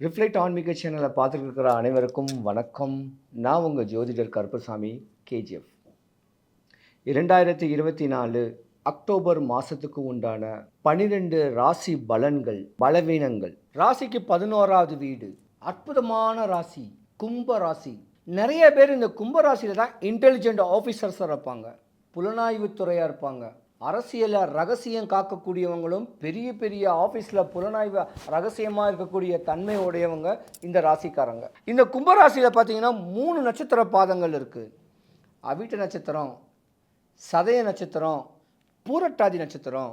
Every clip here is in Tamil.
ரிஃப்ளெக்ட் ஆன்மீக சேனலை பார்த்துருக்கிற அனைவருக்கும் வணக்கம். நான் உங்கள் ஜோதிடர் கருப்பசாமி கேஜிஎஃப் இரண்டாயிரத்தி இருபத்தி நாலு அக்டோபர் மாதத்துக்கு உண்டான பனிரெண்டு ராசி பலன்கள் பலவீனங்கள். ராசிக்கு பதினோராவது வீடு. அற்புதமான ராசி கும்ப ராசி. நிறைய பேர் இந்த கும்ப ராசியில் தான் இன்டெலிஜென்ட் ஆஃபீஸர்ஸாக இருப்பாங்க. புலனாய்வுத்துறையாக இருப்பாங்க. அரசியலில் ரகசியம் காக்கக்கூடியவங்களும் பெரிய பெரிய ஆஃபீஸில் புலனாய்வு ரகசியமாக இருக்கக்கூடிய தன்மை உடையவங்க இந்த ராசிக்காரங்க. இந்த கும்பராசியில் பார்த்தீங்கன்னா மூணு நட்சத்திர பாதங்கள் இருக்குது அவிட்ட நட்சத்திரம் சதய நட்சத்திரம் பூரட்டாதி நட்சத்திரம்.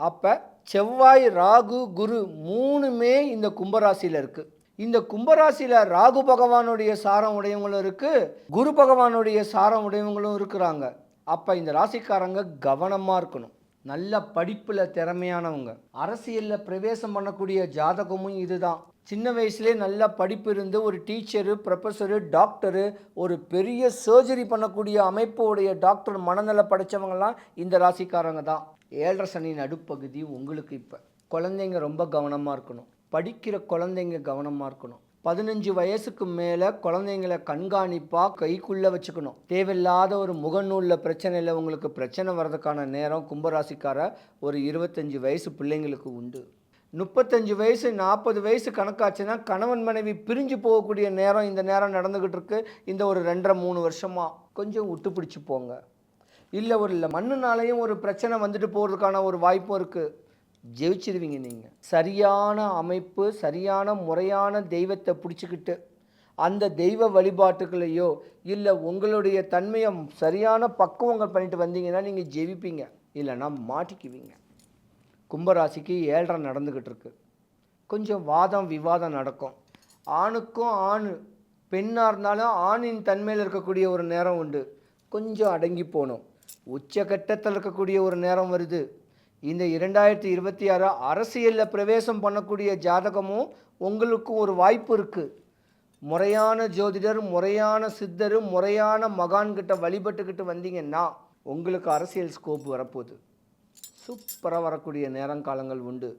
அப்போ செவ்வாய் ராகு குரு மூணுமே இந்த கும்பராசியில் இருக்குது இந்த கும்பராசியில் ராகு பகவானுடைய சாரம் உடையவங்களும் இருக்குது குரு பகவானுடைய சாரம் உடையவங்களும் இருக்கிறாங்க. அப்போ இந்த ராசிக்காரங்க கவனமாக இருக்கணும். நல்ல படிப்பில் திறமையானவங்க. அரசியலில் பிரவேசம் பண்ணக்கூடிய ஜாதகமும் இதுதான். சின்ன வயசுலேயே நல்ல படிப்பு இருந்து ஒரு டீச்சரு ப்ரொஃபஸரு டாக்டரு ஒரு பெரிய சர்ஜரி பண்ணக்கூடிய அமைப்புடைய டாக்டர் மனநல படைச்சவங்கலாம் இந்த ராசிக்காரங்க தான். ஏழரை சனி நடுப்பகுதி உங்களுக்கு இப்போ. குழந்தைங்க ரொம்ப கவனமாக இருக்கணும். படிக்கிற குழந்தைங்க கவனமாக இருக்கணும். பதினஞ்சு வயசுக்கு மேலே குழந்தைங்கள கண்காணிப்பாக கைக்குள்ளே வச்சுக்கணும். தேவையில்லாத ஒரு முகநூலில் பிரச்சனையில் உங்களுக்கு பிரச்சனை வர்றதுக்கான நேரம் கும்பராசிக்கார ஒரு இருபத்தஞ்சி வயசு பிள்ளைங்களுக்கு உண்டு. முப்பத்தஞ்சு வயசு நாற்பது வயசு கணக்காச்சுன்னா கணவன் மனைவி பிரிஞ்சு போகக்கூடிய நேரம் இந்த நேரம் நடந்துக்கிட்டு இருக்கு இந்த ஒரு ரெண்டரை மூணு வருஷமாக கொஞ்சம் விட்டு பிடிச்சி போங்க. இல்லை ஒரு இல்லை மண்ணுனாலையும் ஒரு பிரச்சனை வந்துட்டு போகிறதுக்கான ஒரு வாய்ப்பும் இருக்குது ஜெயிச்சிருவீங்க நீங்கள் சரியான அமைப்பு சரியான முறையான தெய்வத்தை பிடிச்சிக்கிட்டு அந்த தெய்வ வழிபாட்டுகளையோ இல்லை உங்களுடைய தன்மையை சரியான பக்குவங்கள் பண்ணிட்டு வந்தீங்கன்னா நீங்கள் ஜெயிப்பீங்க இல்லைன்னா மாட்டிக்குவீங்க. கும்பராசிக்கு ஏழரை நடந்துக்கிட்டு இருக்கு. கொஞ்சம் வாதம் விவாதம் நடக்கும். ஆணுக்கும் ஆண் பெண்ணாக இருந்தாலும் ஆணின் தன்மையில் இருக்கக்கூடிய ஒரு நேரம் உண்டு. கொஞ்சம் அடங்கி போகணும். உச்சகட்டத்தில் இருக்கக்கூடிய ஒரு நேரம் வருது. இந்த இரண்டாயிரத்தி இருபத்தி ஆறு அரசியலில் பிரவேசம் பண்ணக்கூடிய ஜாதகமும் உங்களுக்கும் ஒரு வாய்ப்பு இருக்குது முறையான ஜோதிடர் முறையான சித்தர் முறையான மகான்கிட்ட வழிபட்டுக்கிட்டு வந்தீங்கன்னா உங்களுக்கு அரசியல் ஸ்கோப் வரப்போகுது. சூப்பராக வரக்கூடிய நேரங்காலங்கள் உண்டு.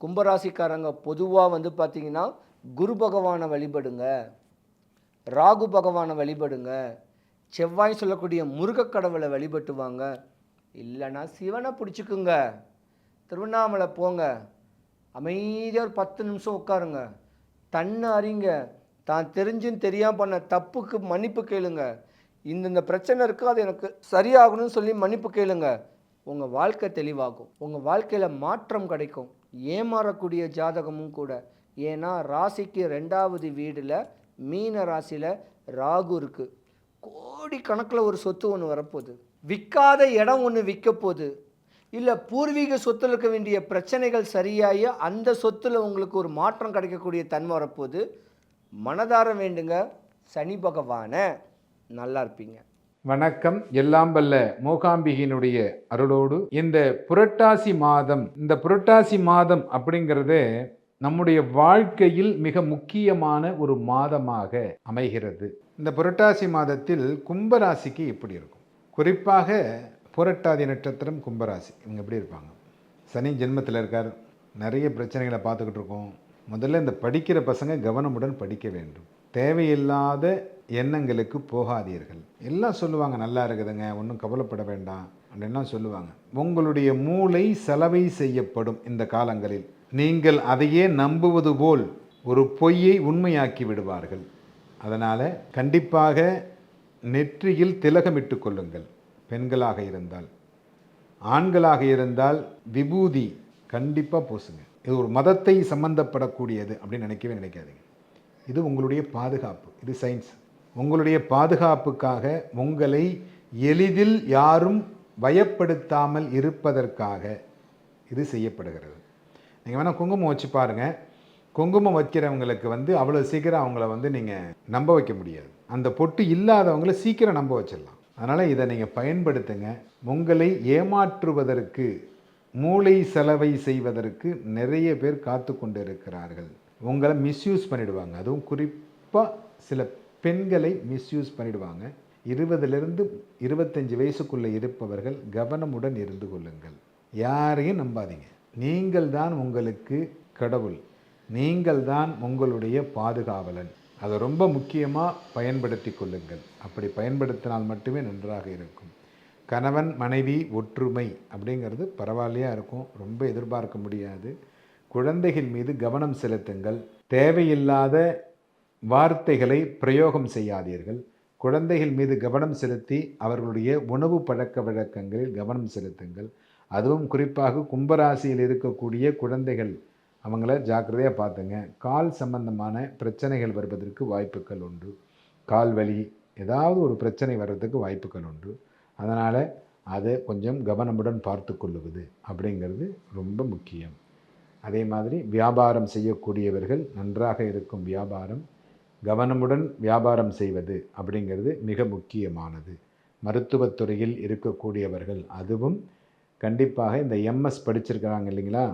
கும்பராசிக்காரங்க பொதுவாக வந்து பார்த்தீங்கன்னா குரு பகவானை வழிபடுங்க. ராகு பகவானை வழிபடுங்க. செவ்வாய் சொல்லக்கூடிய முருகக்கடவுளை வழிபட்டுவாங்க. இல்லைன்னா சிவனை பிடிச்சிக்குங்க. திருவண்ணாமலை போங்க. அமைதியாக ஒரு பத்து நிமிஷம் உட்காருங்க. தன்னை அறிங்க. தான் தெரிஞ்சுன்னு தெரியாமல் பண்ண தப்புக்கு மன்னிப்பு கேளுங்க. இந்தந்த பிரச்சனை இருக்குது. அது எனக்கு சரியாகணும்னு சொல்லி மன்னிப்பு கேளுங்க. உங்கள் வாழ்க்கை தெளிவாகும். உங்கள் வாழ்க்கையில் மாற்றம் கிடைக்கும். ஏமாறக்கூடிய ஜாதகமும் கூட. ஏன்னா ராசிக்கு ரெண்டாவது வீடில் மீன ராசியில் ராகு இருக்குது கோடி கணக்கில் ஒரு சொத்து ஒன்று வரப்போகுது. விற்காத இடம் ஒன்று விற்க போகுது. இல்லை பூர்வீக சொத்தில் இருக்க வேண்டிய பிரச்சனைகள் சரியாகி அந்த சொத்தில் உங்களுக்கு ஒரு மாற்றம் கிடைக்கக்கூடிய தன்மை வரப்போகுது. மனதார வேண்டுங்க. சனி பகவானை நல்லா இருப்பீங்க. வணக்கம். எல்லாம் வல்ல மூகாம்பிகினுடைய அருளோடு இந்த புரட்டாசி மாதம் இந்த புரட்டாசி மாதம் அப்படிங்கிறது நம்முடைய வாழ்க்கையில் மிக முக்கியமான ஒரு மாதமாக அமைகிறது. இந்த புரட்டாசி மாதத்தில் கும்பராசிக்கு எப்படி இருக்கும். குறிப்பாக புரட்டாதி நட்சத்திரம் கும்பராசி. இவங்க எப்படி இருப்பாங்க? சனி ஜென்மத்தில் இருக்கார். நிறைய பிரச்சனைகளை பார்த்துக்கிட்டு இருக்கோம். முதல்ல இந்த படிக்கிற பசங்க கவனமுடன் படிக்க வேண்டும். தேவையில்லாத எண்ணங்களுக்கு போகாதீர்கள். எல்லாம் சொல்லுவாங்க நல்லா இருக்குதுங்க ஒன்றும் கவலைப்பட வேண்டாம் அப்படின்லாம் சொல்லுவாங்க. உங்களுடைய மூளை செலவை செய்யப்படும் இந்த காலங்களில். நீங்கள் அதையே நம்புவது போல் ஒரு பொய்யை உண்மையாக்கி விடுவார்கள். அதனால் கண்டிப்பாக நெற்றியில் திலகமிட்டு கொள்ளுங்கள். பெண்களாக இருந்தால். ஆண்களாக இருந்தால் விபூதி கண்டிப்பாக பூசுங்க. இது ஒரு மதத்தை சம்பந்தப்படக்கூடியது அப்படின்னு நினைக்கவே நினைக்காதீங்க. இது உங்களுடைய பாதுகாப்பு. இது சயின்ஸ் உங்களுடைய பாதுகாப்புக்காக உங்களை எளிதில் யாரும் பயப்படுத்தாமல் இருப்பதற்காக இது செய்யப்படுகிறது. நீங்கள் வேணால் குங்குமம் வச்சு பாருங்கள் குங்குமம் வைக்கிறவங்களுக்கு வந்து அவ்வளோ சீக்கிரம் அவங்கள வந்து நீங்கள் நம்ப வைக்க முடியாது. அந்த பொட்டு இல்லாதவங்கள சீக்கிரம் நம்ப வச்சிடலாம். அதனால் இதை நீங்கள் பயன்படுத்துங்க. உங்களை ஏமாற்றுவதற்கு மூளை செலவை செய்வதற்கு நிறைய பேர் காத்து கொண்டு இருக்கிறார்கள் உங்களை மிஸ்யூஸ் பண்ணிடுவாங்க. அதுவும் குறிப்பாக சில பெண்களை மிஸ்யூஸ் பண்ணிடுவாங்க. இருபதுலேருந்து இருபத்தஞ்சி வயசுக்குள்ளே இருப்பவர்கள் கவனமுடன் இருந்து கொள்ளுங்கள். யாரையும் நம்பாதீங்க. நீங்கள் தான் உங்களுக்கு கடவுள். நீங்கள் தான் உங்களுடைய பாதுகாவலன். அதை ரொம்ப முக்கியமாக பயன்படுத்தி கொள்ளுங்கள். அப்படி பயன்படுத்தினால் மட்டுமே நன்றாக இருக்கும். கணவன் மனைவி ஒற்றுமை அப்படிங்கிறது பரவாயில்லையாக இருக்கும். ரொம்ப எதிர்பார்க்க முடியாது. குழந்தைகள் மீது கவனம் செலுத்துங்கள். தேவையில்லாத வார்த்தைகளை பிரயோகம் செய்யாதீர்கள். குழந்தைகள் மீது கவனம் செலுத்தி அவர்களுடைய உணவு பழக்க வழக்கங்களில் கவனம் செலுத்துங்கள். அதுவும் குறிப்பாக கும்பராசியில் இருக்கக்கூடிய குழந்தைகள் அவங்கள ஜாக்கிரதையாக பார்த்துங்க. கால் சம்பந்தமான பிரச்சனைகள் வருவதற்கு வாய்ப்புகள் உண்டு. கால் வலி ஏதாவது ஒரு பிரச்சனை வர்றதுக்கு வாய்ப்புகள் உண்டு. அதனால் அதை கொஞ்சம் கவனமுடன் பார்த்து கொள்ளுவது அப்படிங்கிறது ரொம்ப முக்கியம். அதே மாதிரி வியாபாரம் செய்யக்கூடியவர்கள் நன்றாக இருக்கும் வியாபாரம் கவனமுடன் வியாபாரம் செய்வது அப்படிங்கிறது மிக முக்கியமானது. மருத்துவத்துறையில் இருக்கக்கூடியவர்கள் அதுவும் கண்டிப்பாக இந்த எம்எஸ் படிச்சிருக்கிறாங்க இல்லைங்களா?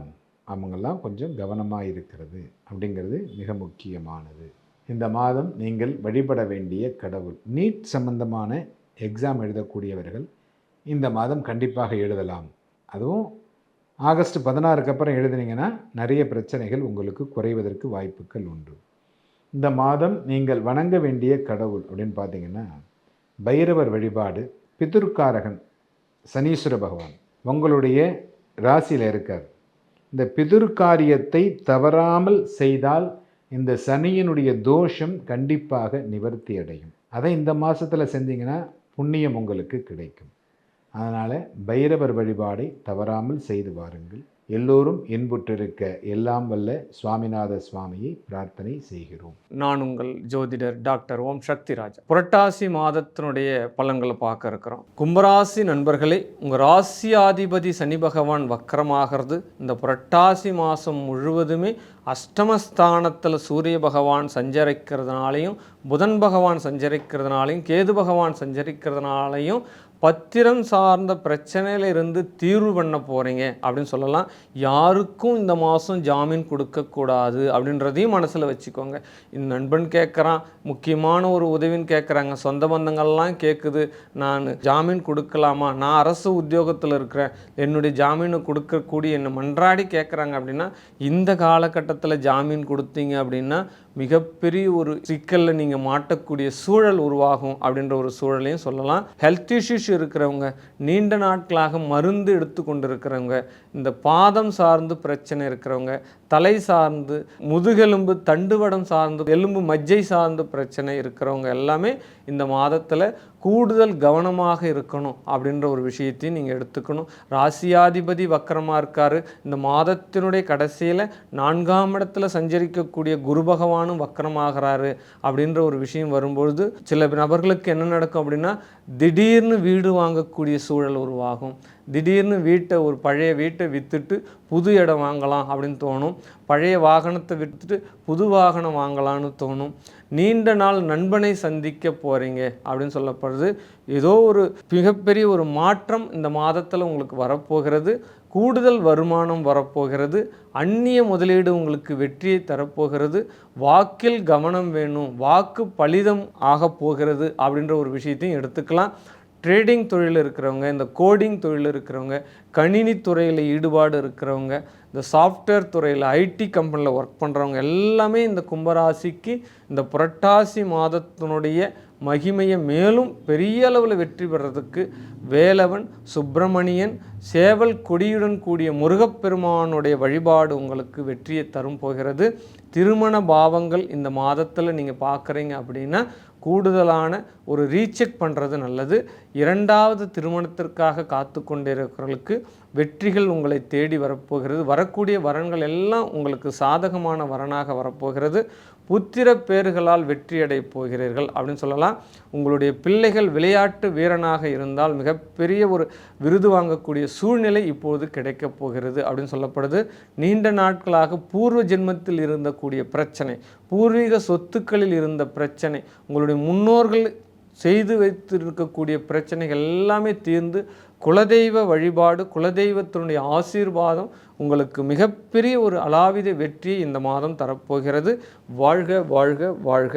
அவங்கெல்லாம் கொஞ்சம் கவனமாக இருக்கிறது அப்படிங்கிறது மிக முக்கியமானது. இந்த மாதம் நீங்கள் வழிபட வேண்டிய கடவுள் நீட் சம்பந்தமான எக்ஸாம் எழுதக்கூடியவர்கள் இந்த மாதம் கண்டிப்பாக எழுதலாம். அதுவும் ஆகஸ்ட் பதினாறுக்கு அப்புறம் எழுதுனீங்கன்னா நிறைய பிரச்சனைகள் உங்களுக்கு குறைவதற்கு வாய்ப்புகள் உண்டு. இந்த மாதம் நீங்கள் வணங்க வேண்டிய கடவுள் அப்படின்னு பார்த்தீங்கன்னா பைரவர் வழிபாடு பிதுர்காரகன் சனீஸ்வர பகவான் உங்களுடைய ராசியில் இருக்கார். இந்த பிதுர்காரியத்தை தவறாமல் செய்தால் இந்த சனியினுடைய தோஷம் கண்டிப்பாக நிவர்த்தி அடையும் அதை இந்த மாதத்தில் செஞ்சீங்கன்னா புண்ணியம் உங்களுக்கு கிடைக்கும். அதனால் பைரவர் வழிபாடை தவறாமல் செய்து வாருங்கள். எல்லோரும் இன்புற்றிருக்க எல்லாம் வல்ல சுவாமிநாத சுவாமியை பிரார்த்தனை செய்கிறோம். நான் உங்கள் ஜோதிடர் டாக்டர் ஓம் சக்திராஜ். புரட்டாசி மாதத்தினுடைய பலன்களை பார்க்க இருக்கிறோம். கும்பராசி நண்பர்களே உங்கள் ராசியாதிபதி சனி பகவான் வக்கரமாகிறது. இந்த புரட்டாசி மாதம் முழுவதுமே அஷ்டமஸ்தானத்தில் சூரிய பகவான் சஞ்சரிக்கிறதுனாலையும் புதன் பகவான் சஞ்சரிக்கிறதுனாலையும் கேது பகவான் சஞ்சரிக்கிறதுனாலையும் பத்திரம் சார்ந்த பிரச்சனையில இருந்து தீர்வு பண்ண போகிறீங்க அப்படின்னு சொல்லலாம். யாருக்கும் இந்த மாதம் ஜாமீன் கொடுக்கக்கூடாது அப்படின்றதையும் மனசில் வச்சுக்கோங்க. இந்த நண்பன் கேட்குறான் முக்கியமான ஒரு உதவின்னு கேட்குறாங்க சொந்த பந்தங்கள்லாம் கேட்குது நான் ஜாமீன் கொடுக்கலாமா? நான் அரசு உத்தியோகத்தில் இருக்கிறேன். என்னுடைய ஜாமீனை கொடுக்கக்கூடிய என்னை மன்றாடி கேட்குறாங்க அப்படின்னா இந்த காலகட்டத்தில் ஜாமீன் கொடுத்தீங்க அப்படின்னா மிகப்பெரிய ஒரு சிக்கலில் நீங்கள் மாட்டக்கூடிய சூழல் உருவாகும் அப்படின்ற ஒரு சூழலையும் சொல்லலாம். ஹெல்த் இஷ்யூஸ் இருக்கிறவங்க நீண்ட நாட்களாக மருந்து எடுத்துக்கொண்டு இருக்கிறவங்க இந்த பாதம் சார்ந்து பிரச்சனை இருக்கிறவங்க தலை சார்ந்து முதுகெலும்பு தண்டுவடம் சார்ந்து எலும்பு மஜ்ஜை சார்ந்து பிரச்சனை இருக்கிறவங்க எல்லாமே இந்த மாதத்தில் கூடுதல் கவனமாக இருக்கணும் அப்படின்ற ஒரு விஷயத்தையும் நீங்கள் எடுத்துக்கணும். ராசியாதிபதி வக்கரமாக இருக்கார். இந்த மாதத்தினுடைய கடைசியில் நான்காம் இடத்துல சஞ்சரிக்கக்கூடிய குரு பகவானும் வக்கரமாகிறாரு அப்படின்ற ஒரு விஷயம் வரும்பொழுது சில நபர்களுக்கு என்ன நடக்கும் அப்படின்னா திடீர்னு வீடு வாங்கக்கூடிய சூழல் உருவாகும். திடீர்னு வீட்டை ஒரு பழைய வீட்டை விற்றுட்டு புது இடம் வாங்கலாம் அப்படின்னு தோணும். பழைய வாகனத்தை விற்றுட்டு புது வாகனம் வாங்கலாம்னு தோணும். நீண்ட நாள் நண்பனை சந்திக்க போகிறீங்க அப்படின்னு சொல்லப்படுது. ஏதோ ஒரு மிகப்பெரிய ஒரு மாற்றம் இந்த மாதத்தில் உங்களுக்கு வரப்போகிறது. கூடுதல் வருமானம் வரப்போகிறது. அந்நிய முதலீடு உங்களுக்கு வெற்றியை தரப்போகிறது. வாக்கில் கவனம் வேணும். வாக்கு பலிதம் ஆகப் போகிறது அப்படின்ற ஒரு விஷயத்தையும் எடுத்துக்கலாம். ட்ரேடிங் தொழில் இருக்கிறவங்க இந்த கோடிங் தொழில் இருக்கிறவங்க கணினி துறையில் ஈடுபாடு இருக்கிறவங்க இந்த சாஃப்ட்வேர் துறையில் ஐடி கம்பெனியில் ஒர்க் பண்ணுறவங்க எல்லாமே இந்த கும்பராசிக்கு இந்த புரட்டாசி மாதத்தினுடைய மகிமையை மேலும் பெரிய அளவில் வெற்றி பெறதுக்கு வேலவன் சுப்பிரமணியன் சேவல் கொடியுடன் கூடிய முருகப்பெருமானுடைய வழிபாடு உங்களுக்கு வெற்றியை தரும் போகிறது. திருமண பாவங்கள் இந்த மாதத்தில் நீங்கள் பார்க்குறீங்க அப்படின்னா கூடுதலான ஒரு ரீசெக் பண்ணுறது நல்லது. இரண்டாவது திருமணத்திற்காக காத்து கொண்டிருக்கிறவர்களுக்கு வெற்றிகள் உங்களை தேடி வரப்போகிறது. வரக்கூடிய வரன்கள் எல்லாம் உங்களுக்கு சாதகமான வரனாக வரப்போகிறது. புத்திர பேறுகளால் வெற்றியடை போகிறீர்கள் அப்படின்னு சொல்லலாம். உங்களுடைய பிள்ளைகள் விளையாட்டு வீரனாக இருந்தால் மிகப்பெரிய ஒரு விருது வாங்கக்கூடிய சூழ்நிலை இப்போது கிடைக்கப் போகிறது அப்படின்னு சொல்லப்படுது. நீண்ட நாட்களாக பூர்வ ஜென்மத்தில் இருந்தக்கூடிய பிரச்சனை பூர்வீக சொத்துக்களில் இருந்த பிரச்சனை உங்களுடைய முன்னோர்கள் செய்து வைத்திருக்கக்கூடிய பிரச்சனைகள் எல்லாமே தீர்ந்து குலதெய்வ வழிபாடு குலதெய்வத்தினுடைய ஆசீர்வாதம் உங்களுக்கு மிகப்பெரிய ஒரு அலாவித வெற்றியை இந்த மாதம் தரப்போகிறது. வாழ்க வாழ்க வாழ்க.